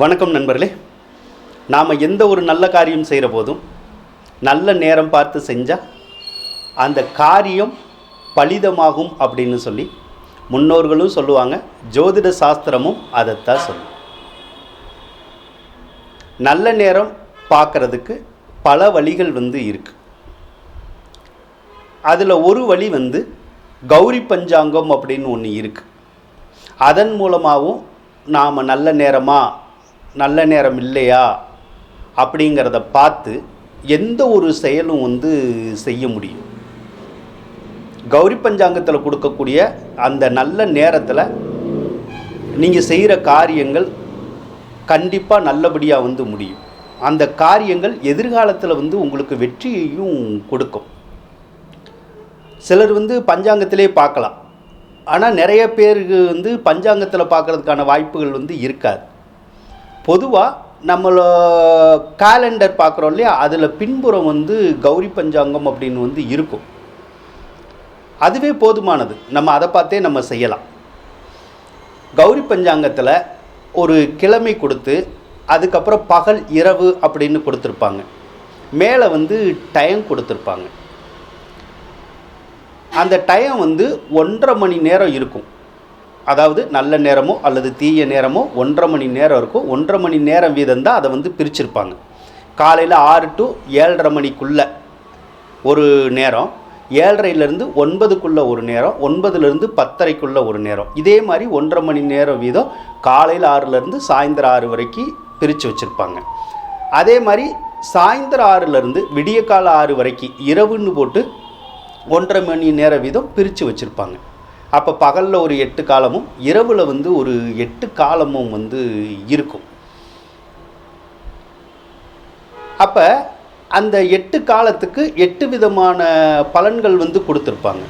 வணக்கம் நண்பர்களே. நாம் எந்த ஒரு நல்ல காரியம் செய்கிற போதும் நல்ல நேரம் பார்த்து செஞ்சால் அந்த காரியம் பலிதமாகும் அப்படின்னு சொல்லி முன்னோர்களும் சொல்லுவாங்க. ஜோதிட சாஸ்திரமும் அதைத்தான் சொல்லும். நல்ல நேரம் பார்க்கறதுக்கு பல வழிகள் வந்து இருக்குது அதில் ஒரு வழி வந்து கௌரி பஞ்சாங்கம் அப்படின்னு ஒன்று இருக்குது அதன் மூலமாகவும் நாம் நல்ல நேரமாக நல்ல நேரம் இல்லையா? அப்படிங்கிறத பார்த்து எந்த ஒரு செயலும் வந்து செய்ய முடியும். கௌரி பஞ்சாங்கத்தில் கொடுக்கக்கூடிய அந்த நல்ல நேரத்தில் நீங்கள் செய்கிற காரியங்கள் கண்டிப்பாக நல்லபடியாக வந்து முடியும். அந்த காரியங்கள் எதிர்காலத்தில் வந்து உங்களுக்கு வெற்றியையும் கொடுக்கும். சிலர் வந்து பஞ்சாங்கத்திலே பார்க்கலாம். ஆனால் நிறைய பேருக்கு வந்து பஞ்சாங்கத்தில் பார்க்குறதுக்கான வாய்ப்புகள் வந்து இருக்காது. பொதுவாக நம்மள காலண்டர் பார்க்குறோம் இல்லையா? அதில் பின்புறம் வந்து கௌரி பஞ்சாங்கம் அப்படின்னு வந்து இருக்கும். அதுவே போதுமானது. நம்ம அதை பார்த்தே நம்ம செய்யலாம். கௌரி பஞ்சாங்கத்தில் ஒரு கிழமை கொடுத்து அதுக்கப்புறம் பகல் இரவு அப்படின்னு கொடுத்துருப்பாங்க. மேலே வந்து டைம் கொடுத்துருப்பாங்க. அந்த டைம் வந்து ஒன்றரை மணி நேரம் இருக்கும். அதாவது நல்ல நேரமோ அல்லது தீய நேரமோ ஒன்றரை மணி நேரம் இருக்கும் ஒன்றரை மணி நேரம் வீதம் தான் அதை வந்து பிரிச்சிருப்பாங்க. காலையில் ஆறு டு ஏழரை மணிக்குள்ளே ஒரு நேரம் ஏழரைலேருந்து ஒன்பதுக்குள்ளே ஒரு நேரம் ஒன்பதுலேருந்து பத்தரைக்குள்ளே ஒரு நேரம். இதே மாதிரி ஒன்றரை மணி நேரம் வீதம் காலையில் ஆறுலேருந்து சாயந்தரம் ஆறு வரைக்கும் பிரித்து வச்சுருப்பாங்க. அதே மாதிரி சாயந்தரம் ஆறுலேருந்து விடியக்கால ஆறு வரைக்கும் இரவுன்னு போட்டு ஒன்றரை மணி நேரம் வீதம் பிரித்து வச்சுருப்பாங்க. அப்போ பகலில் ஒரு எட்டு காலமும் இரவில் வந்து ஒரு எட்டு காலமும் வந்து இருக்கும். அப்போ அந்த எட்டு காலத்துக்கு எட்டு விதமான பலன்கள் வந்து கொடுத்துருப்பாங்க.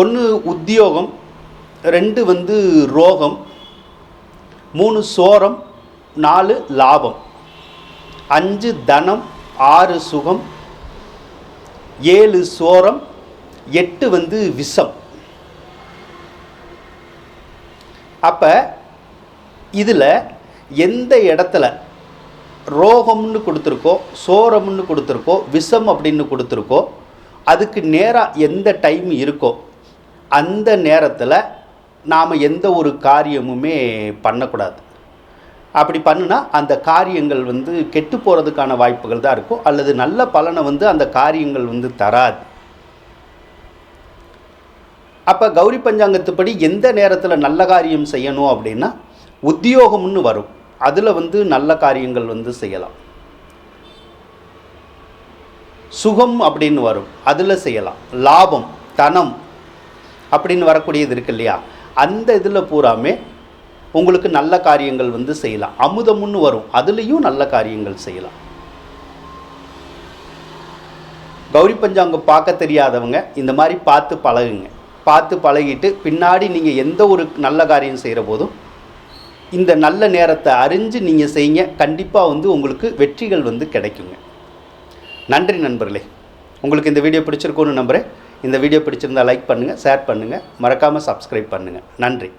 ஒன்று உத்தியோகம் ரெண்டு வந்து ரோகம் மூணு சோரம் நாலு லாபம். அஞ்சு தனம் ஆறு சுகம் ஏழு சோரம் எட்டு வந்து விஷம் அப்போ இதில் எந்த இடத்துல ரோகம்னு கொடுத்துருக்கோ சோரம்னு கொடுத்துருக்கோ விஷம் அப்படின்னு கொடுத்துருக்கோ அதுக்கு நேராக எந்த டைம் இருக்கோ அந்த நேரத்தில் நாம் எந்த ஒரு காரியமுமே பண்ணக்கூடாது. அப்படி பண்ணுனா அந்த காரியங்கள் வந்து கெட்டு போகிறதுக்கான வாய்ப்புகள் தான் இருக்கும். அல்லது நல்ல பலனை வந்து அந்த காரியங்கள் வந்து தராது. அப்போ கௌரி பஞ்சாங்கத்துப்படி எந்த நேரத்தில் நல்ல காரியம் செய்யணும் அப்படின்னா உத்தியோகம்னு வரும். அதில் வந்து நல்ல காரியங்கள் வந்து செய்யலாம். சுகம் அப்படின்னு வரும். அதில் செய்யலாம். லாபம் தனம் அப்படின்னு வரக்கூடியது இருக்கு இல்லையா? அந்த இதில் பூராமே உங்களுக்கு நல்ல காரியங்கள் வந்து செய்யலாம். அமுதம்னு வரும். அதுலேயும் நல்ல காரியங்கள் செய்யலாம். கௌரி பஞ்சாங்கம் பார்க்க தெரியாதவங்க இந்த மாதிரி பார்த்து பழகுங்க. பார்த்து பழகிட்டு பின்னாடி நீங்கள் எந்த ஒரு நல்ல காரியம் செய்கிற போதும் இந்த நல்ல நேரத்தை அறிஞ்சு நீங்கள் செய்யுங்க. கண்டிப்பாக வந்து உங்களுக்கு வெற்றிகள் வந்து கிடைக்குங்க. நன்றி நண்பர்களே. உங்களுக்கு இந்த வீடியோ பிடிச்சிருக்கோன்னு நம்புகிறேன் இந்த வீடியோ பிடிச்சிருந்தா லைக் பண்ணுங்கள் ஷேர் பண்ணுங்கள் மறக்காமல் சப்ஸ்கிரைப் பண்ணுங்கள் நன்றி.